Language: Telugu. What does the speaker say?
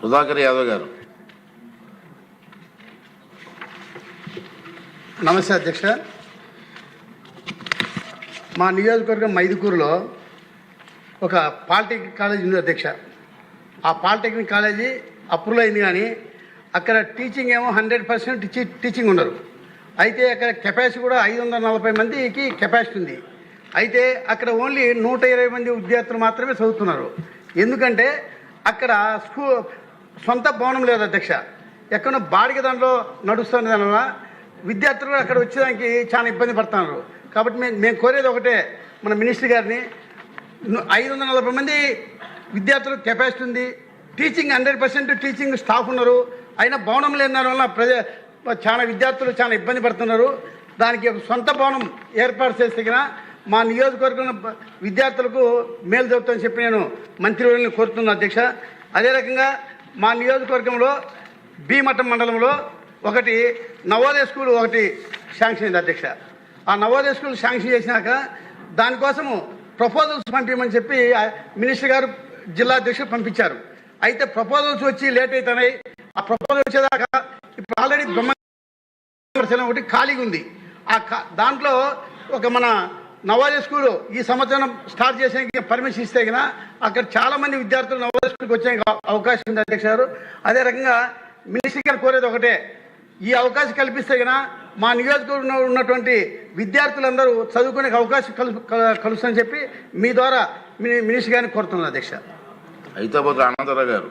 సుధాకర్ యాదవ్ గారు. నమస్తే అధ్యక్ష. మా నియోజకవర్గం మైదుకూరులో ఒక పాలిటెక్నిక్ కాలేజ్ ఉంది అధ్యక్ష. ఆ పాలిటెక్నిక్ కాలేజీ అప్రూవల్ అయింది కానీ అక్కడ టీచింగ్ ఏమో హండ్రెడ్ పర్సెంట్ టీచింగ్ ఉండరు. అయితే అక్కడ కెపాసిటీ కూడా ఐదు వందల నలభై మందికి కెపాసిటీ ఉంది. అయితే అక్కడ ఓన్లీ నూట ఇరవై మంది విద్యార్థులు మాత్రమే చదువుతున్నారు. ఎందుకంటే అక్కడ స్కూ సొంత భవనం లేదు అధ్యక్ష. ఎక్కడో బాడిగ దాంట్లో నడుస్తుంది దానివల్ల విద్యార్థులు అక్కడ వచ్చేదానికి చాలా ఇబ్బంది పడుతున్నారు. కాబట్టి మేము మేము కోరేది ఒకటే మన మినిస్టర్ గారిని ఐదు వందల నలభై మంది విద్యార్థులు కెపాసిటీ ఉంది. Teaching hundred percent teaching staff ఉన్నారు. అయినా భవనం లేని దానివల్ల ప్రజ చాలా విద్యార్థులు చాలా ఇబ్బంది పడుతున్నారు. దానికి ఒక సొంత భవనం ఏర్పాటు చేస్తే మా నియోజకవర్గం విద్యార్థులకు మేలు జరుగుతుందని చెప్పి నేను మంత్రివర్యులను కోరుతున్నాను అధ్యక్ష. అదే రకంగా మా నియోజకవర్గంలో భీమఠం మండలంలో ఒకటి నవోదయ స్కూల్ ఒకటి శాంక్షన్ అయింది అధ్యక్ష. ఆ నవోదయ స్కూల్ శాంక్షన్ చేసినాక దానికోసము ప్రపోజల్స్ పంపించమని చెప్పి మినిస్టర్ గారు జిల్లా అధ్యక్షుడు పంపించారు. అయితే ప్రపోజల్స్ వచ్చి లేట్ అవుతున్నాయి ఆ ప్రపోజల్ వచ్చేదాకా ఇప్పుడు ఆల్రెడీ బ్రహ్మ ఒకటి ఖాళీగా ఉంది ఆ దాంట్లో ఒక మన నవోదయ స్కూల్ ఈ సంవత్సరం స్టార్ట్ చేసే పర్మిషన్ ఇస్తే కనుక అక్కడ చాలా మంది విద్యార్థులు నవోదయ స్కూల్కి వచ్చే అవకాశం ఉంది అధ్యక్ష గారు. అదే రకంగా మినిస్టర్ గారు కోరేది ఒకటే. ఈ అవకాశం కల్పిస్తే కనుక మా నియోజకవర్గంలో ఉన్నటువంటి విద్యార్థులందరూ చదువుకునే అవకాశం కలు కలుస్తుందని చెప్పి మీ ద్వారా మినిస్టర్ గారిని కోరుతున్నాను అధ్యక్ష. హైదరాబాద్ ఆనందరావు గారు.